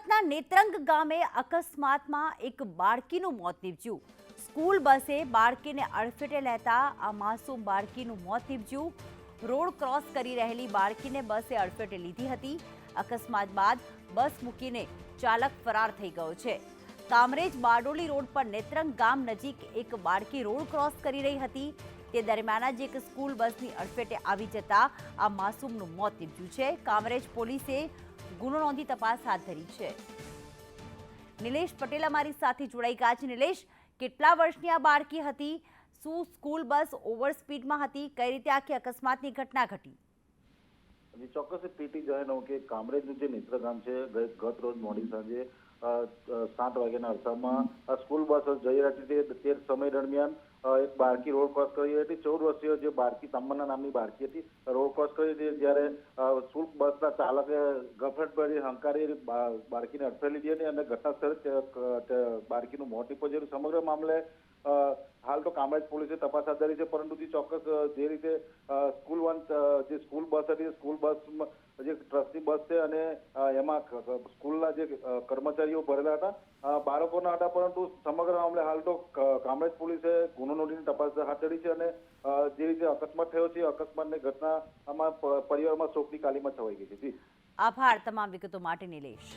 સુરતના નેત્રંગ ગામે અકસ્માતમાં એક બાળકીનું મોત નીપજ્યું. સ્કૂલ બસે બાળકીને અડફેટે લેતા આ માસૂમ બાળકીનું મોત નીપજ્યું. રોડ ક્રોસ કરી રહેલી બાળકીને બસે અડફેટે લીધી હતી. અકસ્માત બાદ બસ મૂકીને ચાલક ફરાર થઈ ગયો છે. કામરેજ બારડોલી રોડ પર નેત્રંગ ગામ નજીક એક બાળકી રોડ ક્રોસ કરી રહી હતી. તે દરમિયાન જ એક સ્કૂલ બસની અડફેટે આવી જતા આ માસૂમનું મોત નીપજ્યું છે. કામરેજ પોલીસે ગુનો નોંધી તપાસ હાથ ધરી છે. નિલેશ પટેલ અમારી સાથે જોડાઈ ગયા છે. નિલેશ, કેટલા વર્ષની આ બાળકી હતી? શું સ્કૂલ બસ ઓવર સ્પીડમાં હતી? કઈ રીતે આખી અકસ્માતની ઘટના ઘટી? ચોક્કસ પીટી જાહેર કે કામરેજનું જે મિત્ર ગામ છે ગત રોજ મોડી સાંજે સાત વાગ્યાના અરસામાં સ્કૂલ બસ જઈ રહી હતી. તે સમય દરમિયાન એક બાળકી રોડ ક્રોસ કરી હતી. ચૌદ વર્ષીય જે બાળકી તમન્ના નામની બાળકી હતી રોડ ક્રોસ કરી હતી. જ્યારે સ્કૂલ બસના ચાલકે ગફટ ભરી હંકારી બાળકીને અડફેટે લીધી હતી અને ઘટના સ્થળે જ, અ, તે બાળકીનું મોત નીપજ્યું સમગ્ર મામલે હાલ તો કામરેજ પોલીસે તપાસ હાથ ધરી છે, પરંતુ જે ચોક્કસ જે રીતે સ્કૂલ વન જે સ્કૂલ બસ હતી સ્કૂલ બસ જે ટ્રસ્ટની બસ છે અને એમાં સ્કૂલના જે કર્મચારીઓ ભરેલા હતા બાળકોના હતા, પરંતુ સમગ્ર મામલે હાલ તો કામરેજ પોલીસે ગુનો નોંધીને તપાસ હાથ ધરી છે અને જે રીતે અકસ્માત થયો છે અકસ્માતની ઘટના આમાં પરિવારમાં શોકની કાલીમાં છવાઈ ગઈ છે. જી. આભાર તમામ વિગતો માટે નિલેશ.